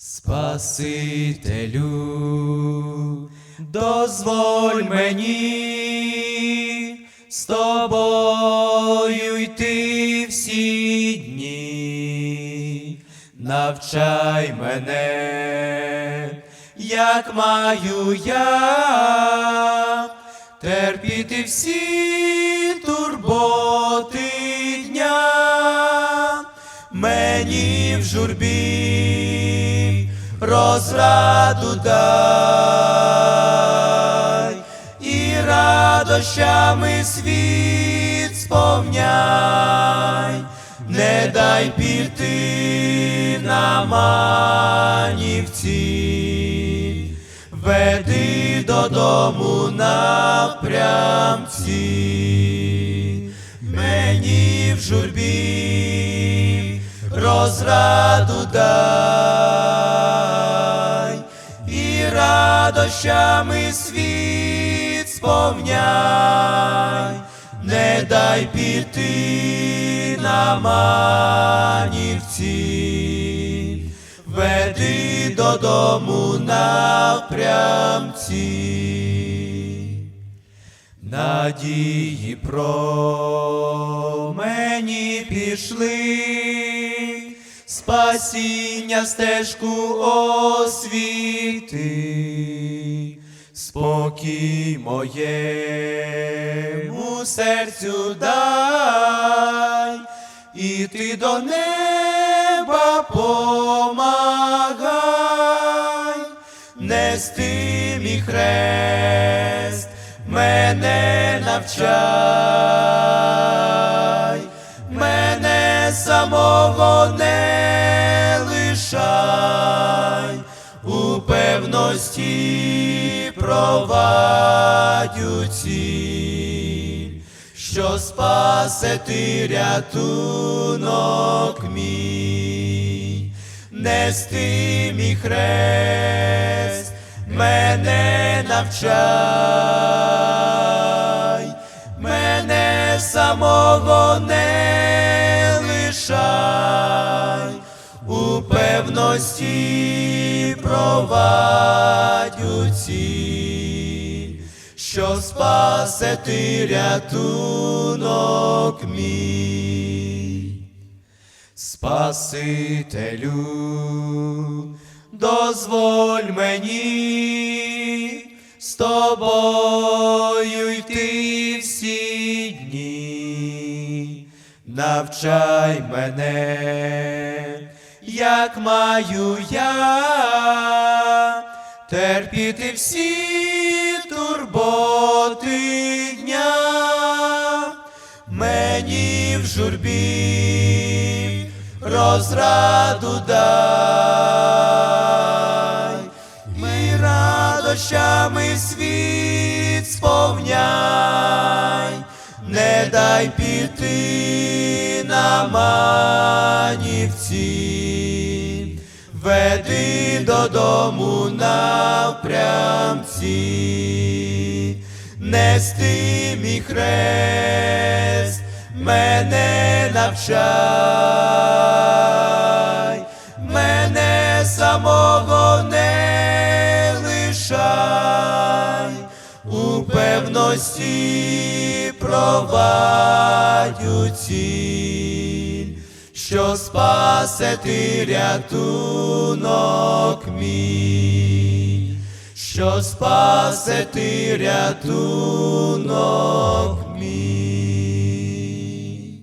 Спасителю, дозволь мені з тобою йти всі дні, навчай мене, як маю я терпіти всі турботи дня. Мені в журбі розраду дай і радощами світ сповняй, не дай піти на манівці, веди додому напрямці, мені в журбі розраду дай радощами світ сповняй, не дай піти на манівці, веди додому напрямці. Надії про мені пішли, спасіння стежку освіти, спокій моєму серцю дай, і ти до неба помагай, нести мій хрест, мене навчай, провадь ціль, що спасе ти рятунок мій, нести мій хрест, мене навчай, мене самого не лишай, у певності провадь що спасе ти рятунок мій. Спасителю, дозволь мені з тобою йти всі дні, навчай мене, як маю я терпіти всі турботи дня. Мені в журбі розраду дай, ми радощами світ сповняй, не дай піти на манівці, веди додому напрямці, нести мій хрест, мене навчай, мене самого не лишай, у певності провадь у що спасе ти рятунок мій, що спасе ти рятунок мій.